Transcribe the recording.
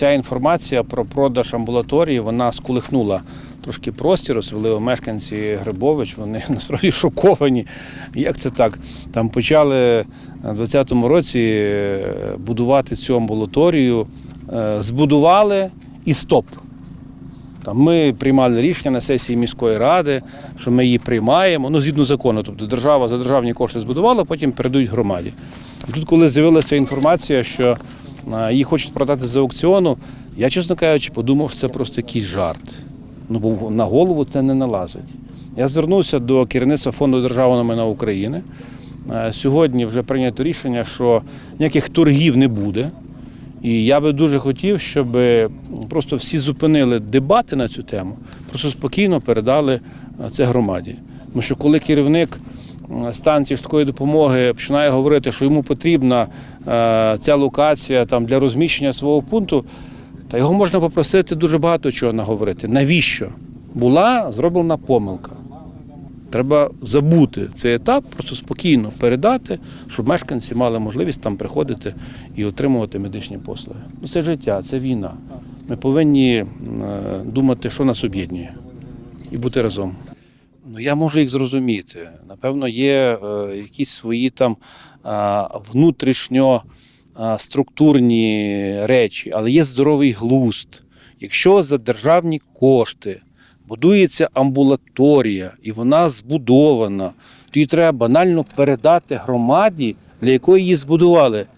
ця інформація про продаж амбулаторії вона сколихнула трошки простір, особливо мешканці Грибович. Вони насправді шоковані. Як це так? Там почали у 2020 році е, будувати цю амбулаторію, е, збудували і стоп. Там ми приймали рішення на сесії міської ради, що ми її приймаємо, ну згідно закону. Тобто держава за державні кошти збудувала, потім передають громаді. Тут, коли з'явилася інформація, що її хочуть продати з аукціону, я, чесно кажучи, подумав, що це просто якийсь жарт. Ну, бо на голову це не налазить. Я звернувся до керівництва фонду державного майна України. Е, Сьогодні вже прийнято рішення, що ніяких торгів не буде. І я би дуже хотів, щоб просто всі зупинили дебати на цю тему, просто спокійно передали е, це громаді. Тому що коли керівник е, станції швидкої допомоги починає говорити, що йому потрібна е, ця локація там, для розміщення свого пункту, та його можна попросити дуже багато чого наговорити. Навіщо? Була зроблена помилка. Треба забути цей етап, просто спокійно передати, щоб мешканці мали можливість там приходити і отримувати медичні послуги. Ну, це життя, це війна. Ми повинні е, думати, що нас об'єднує, і бути разом. Ну, я можу їх зрозуміти. Напевно, є е, якісь свої там е, внутрішньо е, структурні речі, але є здоровий глузд. Якщо за державні кошти будується амбулаторія і вона збудована, то її треба банально передати громаді, для якої її збудували.